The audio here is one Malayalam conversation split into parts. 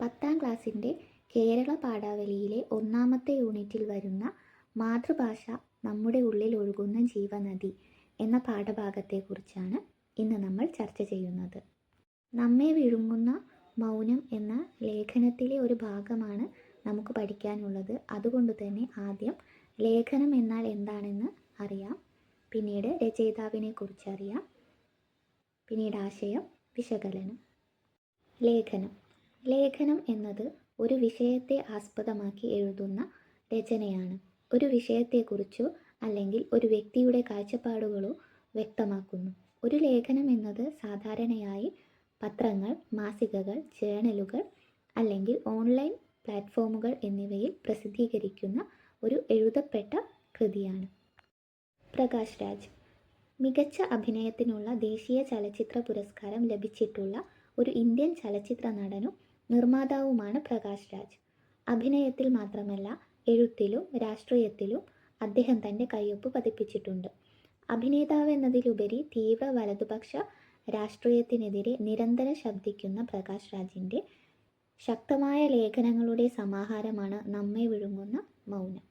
പത്താം ക്ലാസ്സിന്റെ കേരള പാഠാവലിയിലെ ഒന്നാമത്തെ യൂണിറ്റിൽ വരുന്ന മാതൃഭാഷ നമ്മുടെ ഉള്ളിൽ ഒഴുകുന്ന ജീവനദി എന്ന പാഠഭാഗത്തെക്കുറിച്ചാണ് ഇന്ന് നമ്മൾ ചർച്ച ചെയ്യുന്നത്. നമ്മെ വിഴുങ്ങുന്ന മൗനം എന്ന ലേഖനത്തിലെ ഒരു ഭാഗമാണ് നമുക്ക് പഠിക്കാനുള്ളത്. അതുകൊണ്ട് തന്നെ ആദ്യം ലേഖനം എന്നാൽ എന്താണെന്ന് അറിയാം. പിന്നീട് രചയിതാവിനെ കുറിച്ച് അറിയാം പിന്നീട് ആശയം വിശകലനം. ലേഖനം. ലേഖനം എന്നത് ഒരു വിഷയത്തെ ആസ്പദമാക്കി എഴുതുന്ന രചനയാണ്. ഒരു വിഷയത്തെക്കുറിച്ചോ അല്ലെങ്കിൽ ഒരു വ്യക്തിയുടെ കാഴ്ചപ്പാടുകളോ വ്യക്തമാക്കുന്നു. ഒരു ലേഖനം എന്നത് സാധാരണയായി പത്രങ്ങൾ മാസികകൾ ജേണലുകൾ അല്ലെങ്കിൽ ഓൺലൈൻ പ്ലാറ്റ്ഫോമുകൾ എന്നിവയിൽ പ്രസിദ്ധീകരിക്കുന്ന ഒരു എഴുതപ്പെട്ട കൃതിയാണ്. പ്രകാശ് രാജ്. മികച്ച അഭിനയത്തിനുള്ള ദേശീയ ചലച്ചിത്ര പുരസ്കാരം ലഭിച്ചിട്ടുള്ള ഒരു ഇന്ത്യൻ ചലച്ചിത്ര നടനും നിർമ്മാതാവുമാണ് പ്രകാശ് രാജ്. അഭിനയത്തിൽ മാത്രമല്ല എഴുത്തിലും രാഷ്ട്രീയത്തിലും അദ്ദേഹം തന്റെ കയ്യൊപ്പ് പതിപ്പിച്ചിട്ടുണ്ട്. അഭിനേതാവ് എന്നതിലുപരി തീവ്ര വലതുപക്ഷ രാഷ്ട്രീയത്തിനെതിരെ നിരന്തരം ശബ്ദിക്കുന്ന പ്രകാശ് രാജിന്റെ ശക്തമായ ലേഖനങ്ങളുടെ സമാഹാരമാണ് നമ്മെ വിഴുങ്ങുന്ന മൗനം.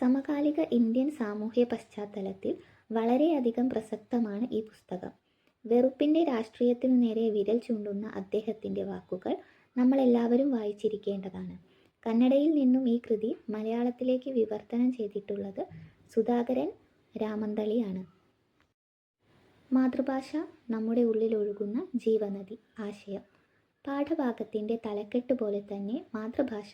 സമകാലിക ഇന്ത്യൻ സാമൂഹ്യ പശ്ചാത്തലത്തിൽ വളരെയധികം പ്രസക്തമാണ് ഈ പുസ്തകം. വെറുപ്പിന്റെ രാഷ്ട്രീയത്തിനു നേരെ വിരൽ ചൂണ്ടുന്ന അദ്ദേഹത്തിന്റെ വാക്കുകൾ നമ്മളെല്ലാവരും വായിച്ചിരിക്കേണ്ടതാണ്. കന്നഡയിൽ നിന്നും ഈ കൃതി മലയാളത്തിലേക്ക് വിവർത്തനം ചെയ്തിട്ടുള്ളത് സുധാകരൻ രാമന്തളിയാണ്. മാതൃഭാഷ നമ്മുടെ ഉള്ളിൽ ഒഴുകുന്ന ജീവനദി ആശയം. പാഠഭാഗത്തിന്റെ തലക്കെട്ട് പോലെ തന്നെ മാതൃഭാഷ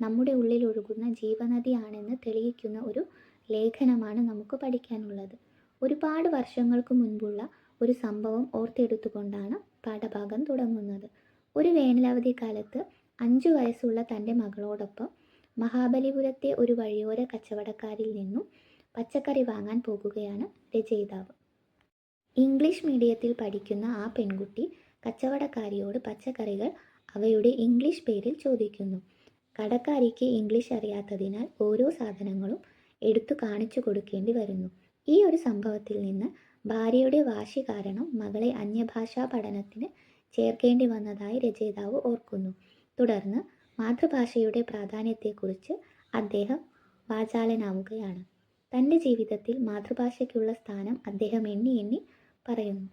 നമ്മുടെ ഉള്ളിൽ ഒഴുകുന്ന ജീവനദിയാണെന്ന് തെളിയിക്കുന്ന ഒരു ലേഖനമാണ് നമുക്ക് പഠിക്കാനുള്ളത്. ഒരുപാട് വർഷങ്ങൾക്ക് മുൻപുള്ള ഒരു സംഭവം ഓർത്തെടുത്തുകൊണ്ടാണ് പാഠഭാഗം തുടങ്ങുന്നത്. ഒരു വേനലവധി കാലത്ത് അഞ്ചു വയസ്സുള്ള തന്റെ മകളോടൊപ്പം മഹാബലിപുരത്തെ ഒരു വഴിയോര കച്ചവടക്കാരിൽ നിന്നും പച്ചക്കറി വാങ്ങാൻ പോകുകയാണ് രചയിതാവ്. ഇംഗ്ലീഷ് മീഡിയത്തിൽ പഠിക്കുന്ന ആ പെൺകുട്ടി കച്ചവടക്കാരിയോട് പച്ചക്കറികൾ അവയുടെ ഇംഗ്ലീഷ് പേരിൽ ചോദിക്കുന്നു. കടക്കാരിക്ക് ഇംഗ്ലീഷ് അറിയാത്തതിനാൽ ഓരോ സാധനങ്ങളും എടുത്തു കാണിച്ചു കൊടുക്കേണ്ടി വരുന്നു. ഈ ഒരു സംഭവത്തിൽ നിന്ന് ഭാര്യയുടെ വാശി കാരണം മകളെ അന്യഭാഷാ പഠനത്തിന് ചേർക്കേണ്ടി വന്നതായി രചയിതാവ് ഓർക്കുന്നു. തുടർന്ന് മാതൃഭാഷയുടെ പ്രാധാന്യത്തെക്കുറിച്ച് അദ്ദേഹം വാചാലനാവുകയാണ്. തന്റെ ജീവിതത്തിൽ മാതൃഭാഷയ്ക്കുള്ള സ്ഥാനം അദ്ദേഹം എണ്ണി എണ്ണി പറയുന്നു.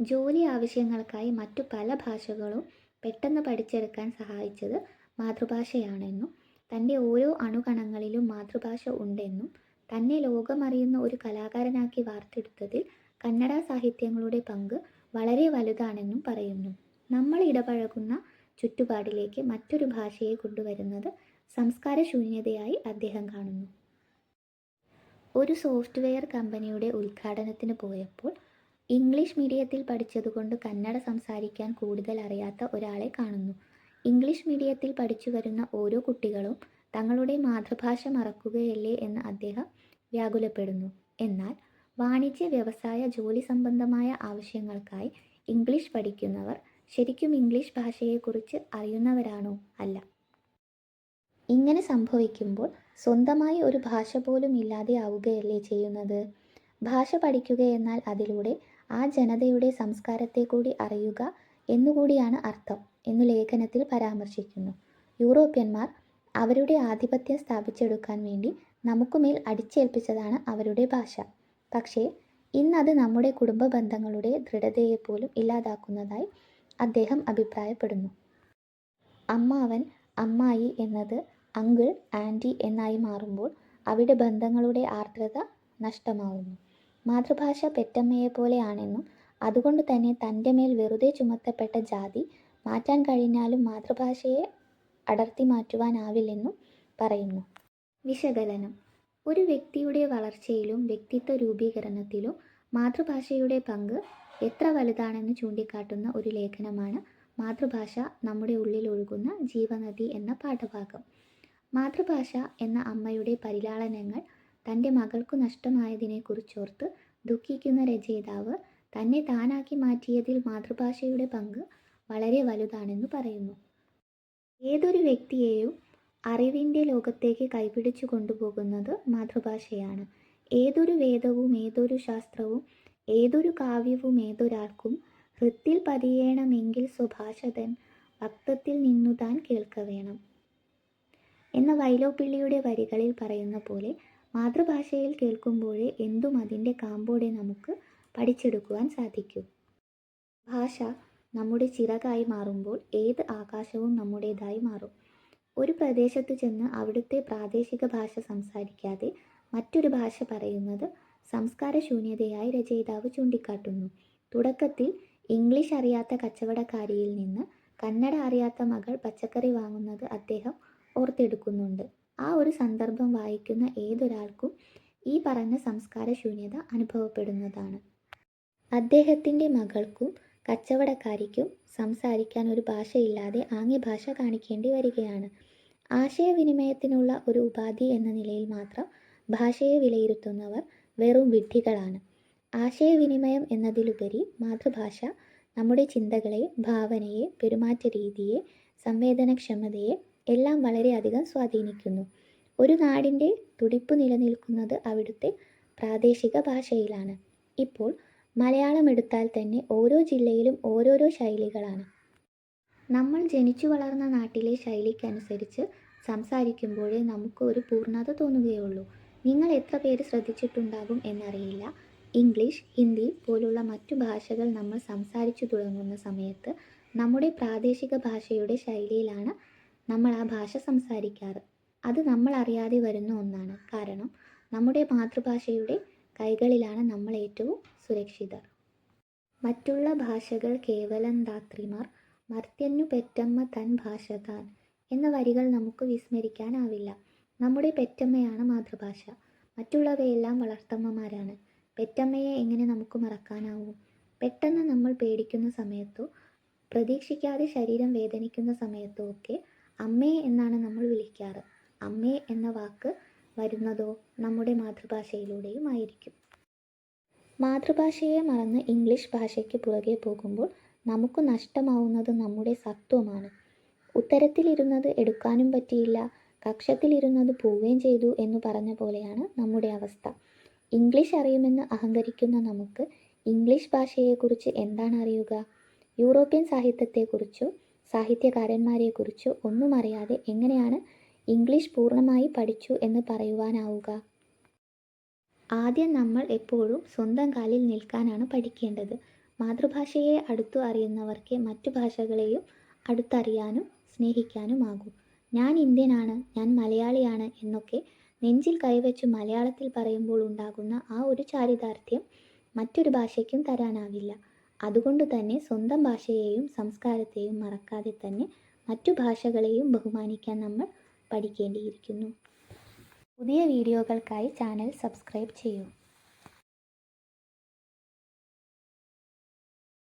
ജോലി ആവശ്യങ്ങൾക്കായി മറ്റു പല ഭാഷകളും പെട്ടെന്ന് പഠിച്ചെടുക്കാൻ സഹായിച്ചത് മാതൃഭാഷയാണെന്നും തന്റെ ഓരോ അണുകണങ്ങളിലും മാതൃഭാഷ ഉണ്ടെന്നും തന്നെ ലോകമറിയുന്ന ഒരു കലാകാരനാക്കി വാർത്തെടുത്തതിൽ കന്നഡ സാഹിത്യങ്ങളുടെ പങ്ക് വളരെ വലുതാണെന്നും പറയുന്നു. നമ്മൾ ഇടപഴകുന്ന ചുറ്റുപാടിലേക്ക് മറ്റൊരു ഭാഷയെ കൊണ്ടുവരുന്നത് സംസ്കാരശൂന്യതയായി അദ്ദേഹം കാണുന്നു. ഒരു സോഫ്റ്റ്വെയർ കമ്പനിയുടെ ഉദ്ഘാടനത്തിന് പോയപ്പോൾ ഇംഗ്ലീഷ് മീഡിയത്തിൽ പഠിച്ചതുകൊണ്ട് കന്നഡ സംസാരിക്കാൻ കൂടുതൽ അറിയാത്ത ഒരാളെ കാണുന്നു. ഇംഗ്ലീഷ് മീഡിയത്തിൽ പഠിച്ചു വരുന്ന ഓരോ കുട്ടികളും തങ്ങളുടെ മാതൃഭാഷ മറക്കുകയല്ലേ എന്ന് അദ്ദേഹം വ്യാകുലപ്പെടുന്നു. എന്നാൽ വാണിജ്യ വ്യവസായ ജോലി സംബന്ധമായ ആവശ്യങ്ങൾക്കായി ഇംഗ്ലീഷ് പഠിക്കുന്നവർ ശരിക്കും ഇംഗ്ലീഷ് ഭാഷയെക്കുറിച്ച് അറിയുന്നവരാണോ? അല്ല. ഇങ്ങനെ സംഭവിക്കുമ്പോൾ സ്വന്തമായി ഒരു ഭാഷ പോലും ഇല്ലാതെ ആവുകയല്ലേ ചെയ്യുന്നത്? ഭാഷ പഠിക്കുക എന്നാൽ അതിലൂടെ ആ ജനതയുടെ സംസ്കാരത്തെ കൂടി അറിയുക എന്നുകൂടിയാണ് അർത്ഥം എന്ന് ലേഖനത്തിൽ പരാമർശിക്കുന്നു. യൂറോപ്യന്മാർ അവരുടെ ആധിപത്യം സ്ഥാപിച്ചെടുക്കാൻ വേണ്ടി നമുക്കുമേൽ അടിച്ചേൽപ്പിച്ചതാണ് അവരുടെ ഭാഷ. പക്ഷേ ഇന്നത് നമ്മുടെ കുടുംബ ബന്ധങ്ങളുടെ ദൃഢതയെപ്പോലും ഇല്ലാതാക്കുന്നതായി അദ്ദേഹം അഭിപ്രായപ്പെടുന്നു. അമ്മാവൻ അമ്മായി എന്നത് അങ്കിൾ ആന്റി എന്നായി മാറുമ്പോൾ അവിടെ ബന്ധങ്ങളുടെ ആർദ്രത നഷ്ടമാവുന്നു. മാതൃഭാഷ പെറ്റമ്മയെ പോലെയാണെന്നും അതുകൊണ്ട് തന്നെ തന്റെ മേൽ വെറുതെ ചുമത്തപ്പെട്ട ജാതി മാറ്റാൻ കഴിഞ്ഞാലും മാതൃഭാഷയെ അടർത്തി മാറ്റുവാനാവില്ലെന്നും പറയുന്നു. വിശകലനം. ഒരു വ്യക്തിയുടെ വളർച്ചയിലും വ്യക്തിത്വ രൂപീകരണത്തിലും മാതൃഭാഷയുടെ പങ്ക് എത്ര വലുതാണെന്ന് ചൂണ്ടിക്കാട്ടുന്ന ഒരു ലേഖനമാണ് മാതൃഭാഷ നമ്മുടെ ഉള്ളിൽ ഒഴുകുന്ന ജീവനദി എന്ന പാഠഭാഗം. മാതൃഭാഷ എന്ന അമ്മയുടെ പരിലാളനങ്ങൾ തന്റെ മകൾക്കു നഷ്ടമായതിനെക്കുറിച്ചോർത്ത് ദുഃഖിക്കുന്ന രചയിതാവ് തന്നെ താനാക്കി മാറ്റിയതിൽ മാതൃഭാഷയുടെ പങ്ക് വളരെ വലുതാണെന്ന് പറയുന്നു. ഏതൊരു വ്യക്തിയെയും അറിവിന്റെ ലോകത്തേക്ക് കൈപിടിച്ചു കൊണ്ടുപോകുന്നത് മാതൃഭാഷയാണ്. ഏതൊരു വേദവും ഏതൊരു ശാസ്ത്രവും ഏതൊരു കാവ്യവും ഏതൊരാൾക്കും ഹൃത്തിൽ പതിയണമെങ്കിൽ സ്വഭാഷതൻ ഭക്തത്തിൽ നിന്നു താൻ കേൾക്ക വേണം. എന്ന വൈലോപ്പിള്ളിയുടെ വരികളിൽ പറയുന്ന പോലെ മാതൃഭാഷയിൽ കേൾക്കുമ്പോഴേ എന്തും അതിന്റെ കാമ്പോടെ നമുക്ക് പഠിച്ചെടുക്കുവാൻ സാധിക്കൂ. ഭാഷ നമ്മുടെ ചിറകായി മാറുമ്പോൾ ഏത് ആകാശവും നമ്മുടേതായി മാറും. ഒരു പ്രദേശത്ത് ചെന്ന് അവിടുത്തെ പ്രാദേശിക ഭാഷ സംസാരിക്കാതെ മറ്റൊരു ഭാഷ പറയുന്നത് സംസ്കാര ശൂന്യതയായി രചയിതാവ് ചൂണ്ടിക്കാട്ടുന്നു. തുടക്കത്തിൽ ഇംഗ്ലീഷ് അറിയാത്ത കച്ചവടക്കാരിയിൽ നിന്ന് കന്നഡ അറിയാത്ത മകൾ പച്ചക്കറി വാങ്ങുന്നത് അദ്ദേഹം ഓർത്തെടുക്കുന്നുണ്ട്. ആ ഒരു സന്ദർഭം വായിക്കുന്ന ഏതൊരാൾക്കും ഈ പറഞ്ഞ സംസ്കാര ശൂന്യത അനുഭവപ്പെടുന്നതാണ്. അദ്ദേഹത്തിന്റെ മകൾക്കും കച്ചവടക്കാരിക്കും സംസാരിക്കാൻ ഒരു ഭാഷയില്ലാതെ ആംഗ്യഭാഷ കാണിക്കേണ്ടി വരികയാണ്. ആശയവിനിമയത്തിനുള്ള ഒരു ഉപാധി എന്ന നിലയിൽ മാത്രം ഭാഷയെ വിലയിരുത്തുന്നവർ വെറും വിഡ്ഢികളാണ്. ആശയവിനിമയം എന്നതിലുപരി മാതൃഭാഷ നമ്മുടെ ചിന്തകളെ ഭാവനയെ പെരുമാറ്റ രീതിയെ സംവേദനക്ഷമതയെ എല്ലാം വളരെയധികം സ്വാധീനിക്കുന്നു. ഒരു നാടിന്റെ തുടിപ്പ് നിലനിൽക്കുന്നത് അവിടുത്തെ പ്രാദേശിക ഭാഷയിലാണ്. ഇപ്പോൾ മലയാളം എടുത്താൽ തന്നെ ഓരോ ജില്ലയിലും ഓരോരോ ശൈലികളാണ്. നമ്മൾ ജനിച്ചു വളർന്ന നാട്ടിലെ ശൈലിക്കനുസരിച്ച് സംസാരിക്കുമ്പോഴേ നമുക്ക് ഒരു പൂർണത തോന്നുകയുള്ളൂ. നിങ്ങൾ എത്ര പേര് ശ്രദ്ധിച്ചിട്ടുണ്ടാകും എന്നറിയില്ല. ഇംഗ്ലീഷ് ഹിന്ദി പോലുള്ള മറ്റു ഭാഷകൾ നമ്മൾ സംസാരിച്ചു തുടങ്ങുന്ന സമയത്ത് നമ്മുടെ പ്രാദേശിക ഭാഷയുടെ ശൈലിയിലാണ് നമ്മൾ ആ ഭാഷ സംസാരിക്കാറ്. അത് നമ്മൾ അറിയാതെ വരുന്ന ഒന്നാണ്. കാരണം നമ്മുടെ മാതൃഭാഷയുടെ കൈകളിലാണ് നമ്മൾ ഏറ്റവും സുരക്ഷിതർ. മറ്റുള്ള ഭാഷകൾ കേവലം ധാത്രിമാർ മർത്യന്നു പെറ്റമ്മ തൻ ഭാഷ താൻ എന്ന വരികൾ നമുക്ക് വിസ്മരിക്കാനാവില്ല. നമ്മുടെ പെറ്റമ്മയാണ് മാതൃഭാഷ. മറ്റുള്ളവയെല്ലാം വളർത്തമ്മമാരാണ്. പെറ്റമ്മയെ എങ്ങനെ നമുക്ക് മറക്കാനാവും? പെട്ടെന്ന് നമ്മൾ പേടിക്കുന്ന സമയത്തോ പ്രതീക്ഷിക്കാതെ ശരീരം വേദനിക്കുന്ന സമയത്തോ ഒക്കെ അമ്മേ എന്നാണ് നമ്മൾ വിളിക്കാറ്. അമ്മേ എന്ന വാക്ക് വരുന്നതോ നമ്മുടെ മാതൃഭാഷയിലൂടെയും ആയിരിക്കും. മാതൃഭാഷയെ മറന്ന് ഇംഗ്ലീഷ് ഭാഷയ്ക്ക് പുറകെ പോകുമ്പോൾ നമുക്ക് നഷ്ടമാവുന്നത് നമ്മുടെ സത്വമാണ്. ഉത്തരത്തിലിരുന്നത് എടുക്കാനും പറ്റിയില്ല കക്ഷത്തിലിരുന്നത് പോവുകയും ചെയ്തു എന്ന് പറഞ്ഞ പോലെയാണ് നമ്മുടെ അവസ്ഥ. ഇംഗ്ലീഷ് അറിയുമെന്ന് അഹങ്കരിക്കുന്ന നമുക്ക് ഇംഗ്ലീഷ് ഭാഷയെക്കുറിച്ച് എന്താണ് അറിയുക? യൂറോപ്യൻ സാഹിത്യത്തെക്കുറിച്ചോ സാഹിത്യകാരന്മാരെക്കുറിച്ചോ ഒന്നും അറിയാതെ എങ്ങനെയാണ് ഇംഗ്ലീഷ് പൂർണമായി പഠിച്ചു എന്ന് പറയുവാനാവുക? ആദ്യം നമ്മൾ എപ്പോഴും സ്വന്തം കാലിൽ നിൽക്കാനാണ് പഠിക്കേണ്ടത്. മാതൃഭാഷയെ അടുത്തു അറിയുന്നവർക്ക് മറ്റു ഭാഷകളെയും അടുത്തറിയാനും സ്നേഹിക്കാനുമാകും. ഞാൻ ഇന്ത്യനാണ് ഞാൻ മലയാളിയാണ് എന്നൊക്കെ നെഞ്ചിൽ കൈവച്ച് മലയാളത്തിൽ പറയുമ്പോൾ ഉണ്ടാകുന്ന ആ ഒരു ചാരിതാർത്ഥ്യം മറ്റൊരു ഭാഷയ്ക്കും തരാനാവില്ല. അതുകൊണ്ട് തന്നെ സ്വന്തം ഭാഷയെയും സംസ്കാരത്തെയും മറക്കാതെ തന്നെ മറ്റു ഭാഷകളെയും ബഹുമാനിക്കാൻ നമ്മൾ പഠിക്കേണ്ടിയിരിക്കുന്നു. പുതിയ വീഡിയോകൾക്കായി ചാനൽ സബ്സ്ക്രൈബ് ചെയ്യൂ.